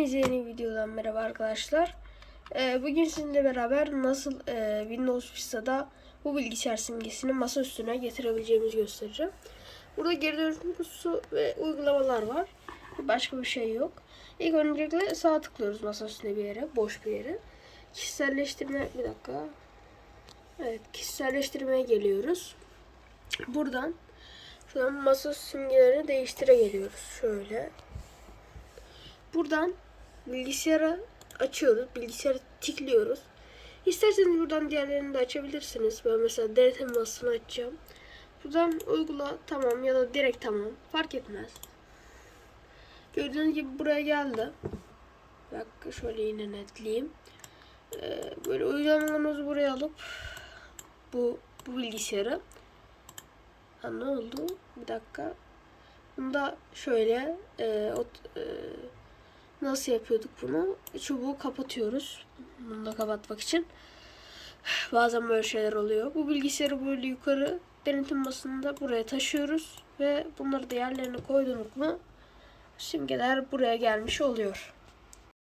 Yeni videodan merhaba arkadaşlar. Ee, bugün sizinle beraber nasıl e, Windows Vista'da bu bilgisayar simgesini masa üstüne getirebileceğimizi göstereceğim. Burada geri dönüşüm kutusu ve uygulamalar var. Başka bir şey yok. İlk öncelikle sağ tıklıyoruz masa üstüne bir yere, boş bir yere. Kişiselleştirme, bir dakika. Evet, kişiselleştirmeye geliyoruz. Buradan şuradan masa simgelerini değiştire geliyoruz. Şöyle. Buradan bilgisayara açıyoruz. Bilgisayarı tıklıyoruz. İsterseniz buradan diğerlerini de açabilirsiniz. Ben mesela denetim masasını açacağım. Buradan uygula tamam ya da direkt tamam. Fark etmez. Gördüğünüz gibi buraya geldi. Bak şöyle yine netleyeyim. Ee, böyle uygulamalarımızı buraya alıp bu bu bilgisayarı ha, ne oldu? Bir dakika. Bunda şöyle e, ot- e, Nasıl yapıyorduk bunu? Çubuğu kapatıyoruz. Bunu da kapatmak için. Bazen böyle şeyler oluyor. Bu bilgisayarı böyle yukarı denetim masasında buraya taşıyoruz. Ve bunları da yerlerine koyduk mu simgeler buraya gelmiş oluyor.